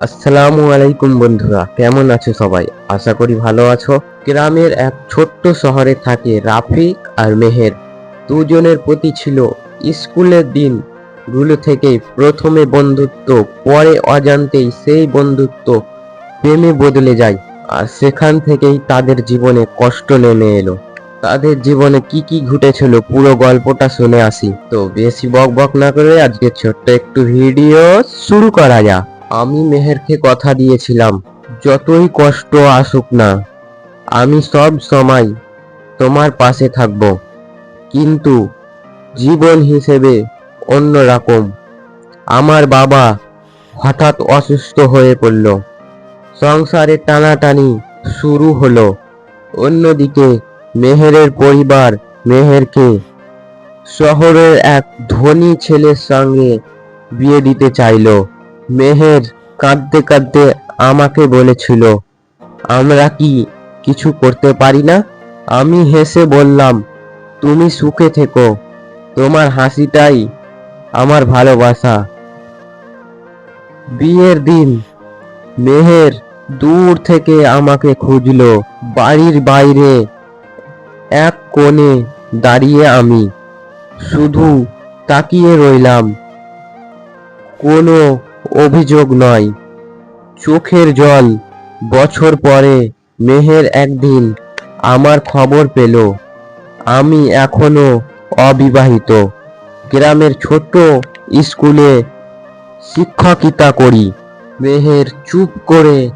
আসসালামু আলাইকুম বন্ধুরা, কেমন আছো সবাই? আশা করি ভালো আছো। গ্রামের এক ছোট্ট শহরে থাকে রাফিক আর মেহের। দুজনের প্রতি ছিল স্কুলের দিন। গুলো থেকেই প্রথমে বন্ধুত্ব, পরে অজান্তেই সেই বন্ধুত্ব প্রেমে বদলে যায়। আর সেখান থেকেই তাদের জীবনে কষ্ট নেমে এলো। তাদের জীবনে কি কি ঘটেছিল পুরো গল্পটা শুনে আসি। তো বেশি বক বক না করে আজকে ছোট্ট একটু ভিডিও শুরু করা যাক। আমি মেহেরকে কথা দিয়েছিলাম, যতই কষ্ট আসুক না। আমি সব সময় তোমার পাশে থাকব, কিন্তু জীবন হিসেবে অন্যরকম। আমার বাবা হঠাৎ অসুস্থ হয়ে পড়ল। সংসারে টানাটানি শুরু হলো। অন্যদিকে মেহেরের পরিবার মেহেরকে শহরের এক ধনী ছেলের সঙ্গে বিয়ে দিতে চাইলো। মেহের কাঁদতে কাঁদতে আমাকে বলেছিল, আমরা কি কিছু করতে পারি না? আমি হেসে বললাম, তুমি সুখে থেকো, তোমার হাসিটাই আমার ভালোবাসা। বিয়ের দিন মেহের দূর থেকে আমাকে খুঁজলো, বাড়ির বাইরে এক কোণে দাঁড়িয়ে আমি শুধু তাকিয়ে রইলাম। কোনো অভিযোগ নয়। চোখের জল, বছর পরে, মেহের একদিন আমার খবর পেল। আমি এখনও অবিবাহিত। গ্রামের ছোট্ট স্কুলে শিক্ষকিতা করি। মেহের চুপ করে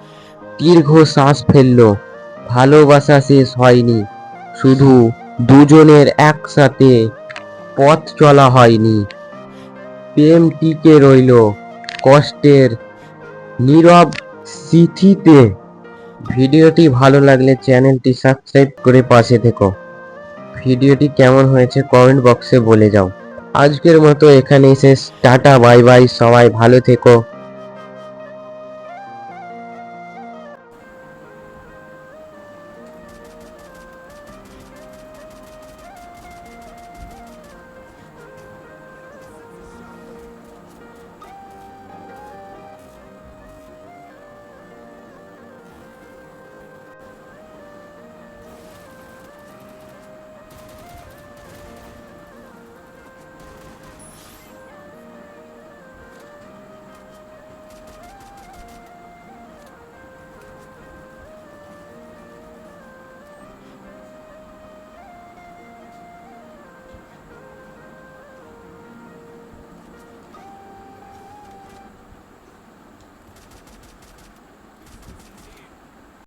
দীর্ঘ শ্বাস ফেলল। ভালোবাসা শেষ হয়নি। শুধু দুজনের একসাথে পথ চলা হয়নি। প্রেম টিকে রইল। কষ্টের নীরব স্মৃতিতে ভিডিওটি ভালো লাগলে চ্যানেলটি সাবস্ক্রাইব করে পাশে থেকো। ভিডিওটি কেমন হয়েছে কমেন্ট বক্সে বলে যাও। আজকের মতো এখানেই শেষ। টাটা, বাই বাই, সবাই ভালো থেকো।